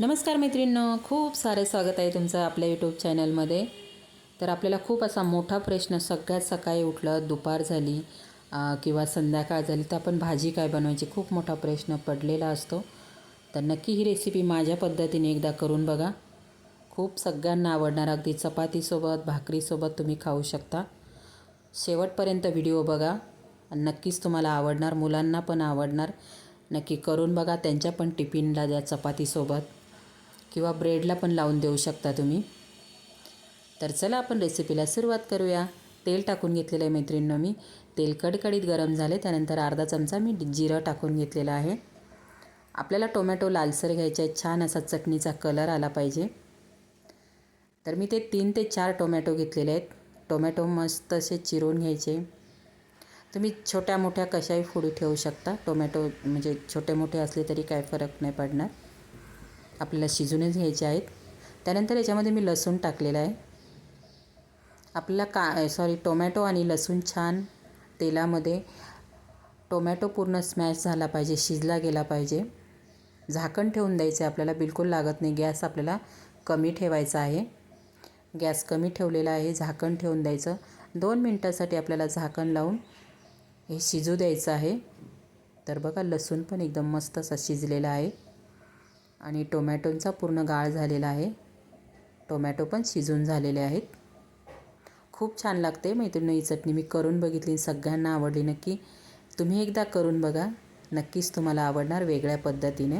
नमस्कार मैत्रिणींनो खूप सारे स्वागत आहे तुमचं आपल्या यूट्यूब चॅनलमध्ये तर आपल्याला खूप असा मोठा प्रश्न सगळ्यात सकाळी उठलं दुपार झाली किंवा संध्याकाळ झाली तर आपण भाजी काय बनवायची खूप मोठा प्रश्न पडलेला असतो. तर नक्की ही रेसिपी माझ्या पद्धतीने एकदा करून बघा. खूप सगळ्यांना आवडणार अगदी चपातीसोबत भाकरीसोबत तुम्ही खाऊ शकता. शेवटपर्यंत व्हिडिओ बघा. आणि नक्कीच तुम्हाला आवडणार मुलांना पण आवडणार. नक्की करून बघा त्यांच्या पण टिफिनला द्या चपातीसोबत. किंवा ब्रेडला पण लावून देऊ शकता तुम्ही. तर चला आपण रेसिपीला सुरुवात करूया. तेल टाकून घेतलेलं आहे मैत्रिणीनं मी. तेल कडकडीत गरम झाले त्यानंतर अर्धा चमचा मी जिरं टाकून घेतलेला आहे. आपल्याला टोमॅटो लालसर घ्यायचे आहे छान असा चटणीचा कलर आला पाहिजे. तर मी ते तीन ते चार टोमॅटो घेतलेले आहेत. टोमॅटो मस्त असे चिरून घ्यायचे. तुम्ही छोट्या मोठ्या कशाही फोडी ठेवू शकता. टोमॅटो म्हणजे छोटे मोठे असले तरी काय फरक नाही पडणार. आपल्याला शिजूनच घ्यायचे आहेत. त्यानंतर याच्यामध्ये मी लसूण टाकलेला आहे. आपल्याला का सॉरी टोमॅटो आणि लसूण छान तेलामध्ये टोमॅटो पूर्ण स्मॅश झाला पाहिजे शिजला गेला पाहिजे. झाकण ठेवून द्यायचं आहे आपल्याला बिलकुल लागत नाही. गॅस आपल्याला कमी ठेवायचा आहे. गॅस कमी ठेवलेला आहे झाकण ठेवून द्यायचं. दोन मिनटासाठी आपल्याला झाकण लावून हे शिजू द्यायचं आहे. तर बघा लसूण पण एकदम मस्त असा शिजलेला आहे. आणि टोमॅटोंचा पूर्ण गाळ झालेला आहे. टोमॅटो पण शिजून झालेले आहेत. खूप छान लागते मैत्रिणी ही चटणी मी करून बघितली सगळ्यांना आवडली. नक्की तुम्ही एकदा करून बघा. नक्कीच तुम्हाला आवडणार वेगळ्या पद्धतीने.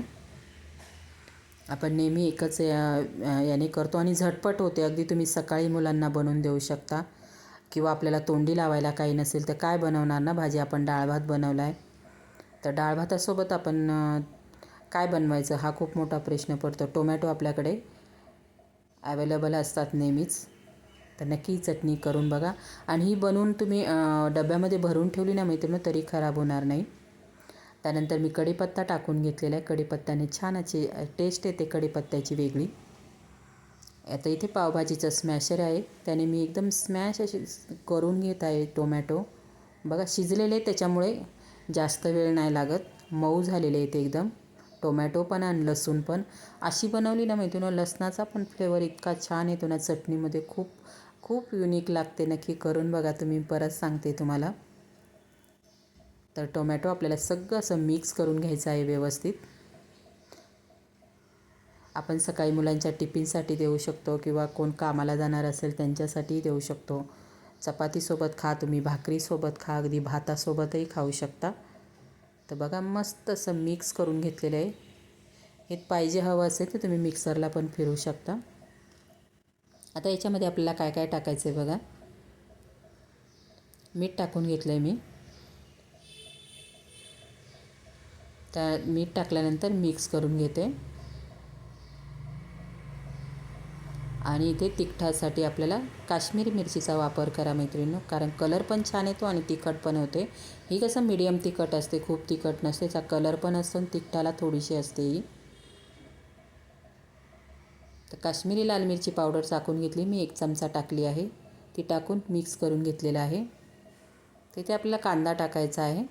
आपण नेहमी एकच या- याने करतो आणि झटपट होते. अगदी तुम्ही सकाळी मुलांना बनवून देऊ शकता. किंवा आपल्याला तोंडी लावायला काही नसेल तर काय बनवणार ना? भाजी आपण डाळ भात बनवला आहे तर डाळ भातासोबत आपण काय बनवायचं हा खूप मोठा प्रश्न पडतो. टोमॅटो आपल्याकडे ॲवेलेबल असतात नेहमीच. तर नक्की चटणी करून बघा. आणि ही बनवून तुम्ही डब्यामध्ये भरून ठेवली ना मैत्रिणी तरी खराब होणार नाही. त्यानंतर मी कढीपत्ता टाकून घेतलेला आहे. कढीपत्त्याने छान अशी टेस्ट येते कढीपत्त्याची वेगळी. आता इथे पावभाजीचं स्मॅशर आहे. त्याने मी एकदम स्मॅश अशी करून घेत आहे टोमॅटो. बघा शिजलेले त्याच्यामुळे जास्त वेळ नाही लागत. मऊ झालेले आहेत एकदम. टोमॅटो पण आणि लसूण पण. अशी बनवली ना म्हणजे माहिती ना लसणाचा पण फ्लेवर इतका छान येतो ना चटणीमध्ये खूप खूप युनिक लागते. नक्की करून बघा तुम्ही परत सांगते तुम्हाला. तर टोमॅटो आपल्याला सगळं असं मिक्स करून घ्यायचं आहे व्यवस्थित. आपण सकाळी मुलांच्या टिफिनसाठी देऊ शकतो किंवा कोण कामाला जाणार असेल त्यांच्यासाठीही देऊ शकतो. चपातीसोबत खा तुम्ही भाकरीसोबत खा अगदी भातासोबतही खाऊ शकता. तर बघा मस्त असं मिक्स करून घेतलेलं आहे. हे पाहिजे हवं असेल तर तुम्ही मिक्सरला पण फिरू शकता. आता याच्यामध्ये आपल्याला काय काय टाकायचं आहे बघा. मीठ टाकून घेतलं आहे मी. त्या मीठ टाकल्यानंतर मिक्स करून घेते. आणि इथे तिखटासाठी आपल्याला काश्मीरी मिरचीचा वापर करा मैत्रिणींनो कारण कलर पण छान येतो आणि तिखट पण होते. ही कसं मीडियम तिखट असते खूप तिखट नसते त्याचा कलर पण असतो आणि तिखटाला थोडीशी असते ही. तर काश्मीरी लाल मिरची पावडर टाकून घेतली मी एक चमचा टाकली आहे. ती टाकून मिक्स करून घेतलेलं आहे. तिथे आपल्याला कांदा टाकायचा आहे.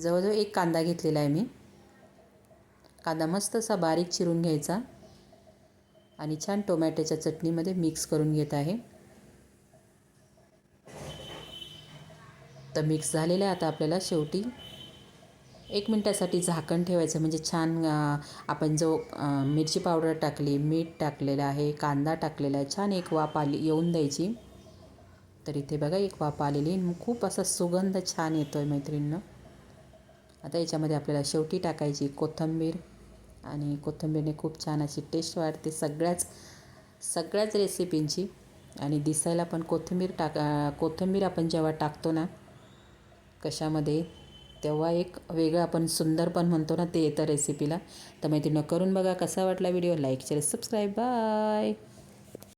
जवळजवळ एक कांदा घेतलेला आहे मी. कांदा मस्त असा बारीक चिरून घ्यायचा. आणि छान टोमॅटोच्या चटणीमध्ये मिक्स करून घेत आहे. तर मिक्स झालेलं आहे आता आपल्याला शेवटी. एक मिनटासाठी झाकण ठेवायचं म्हणजे छान आपण जो मिरची पावडर टाकली मीठ टाकलेलं आहे कांदा टाकलेला आहे छान एक वाफ आली येऊन द्यायची. तर इथे बघा एक वाफ आलेली खूप असा सुगंध छान येतो आहे मैत्रिणीनं. आता याच्यामध्ये आपल्याला शेवटी टाकायची कोथिंबीर. आणि कोथिंबीरने खूप छान अशी टेस्ट वाढते सगळ्याच सगळ्याच रेसिपींची आणि दिसायला पण कोथिंबीर टाका कोथिंबीर आपण जेव्हा टाकतो ना कशामध्ये तेव्हा एक वेगळं आपण सुंदर पण म्हणतो ना ते येतं रेसिपीला तर मैत्रिणी करून बघा कसा वाटला video like share subscribe bye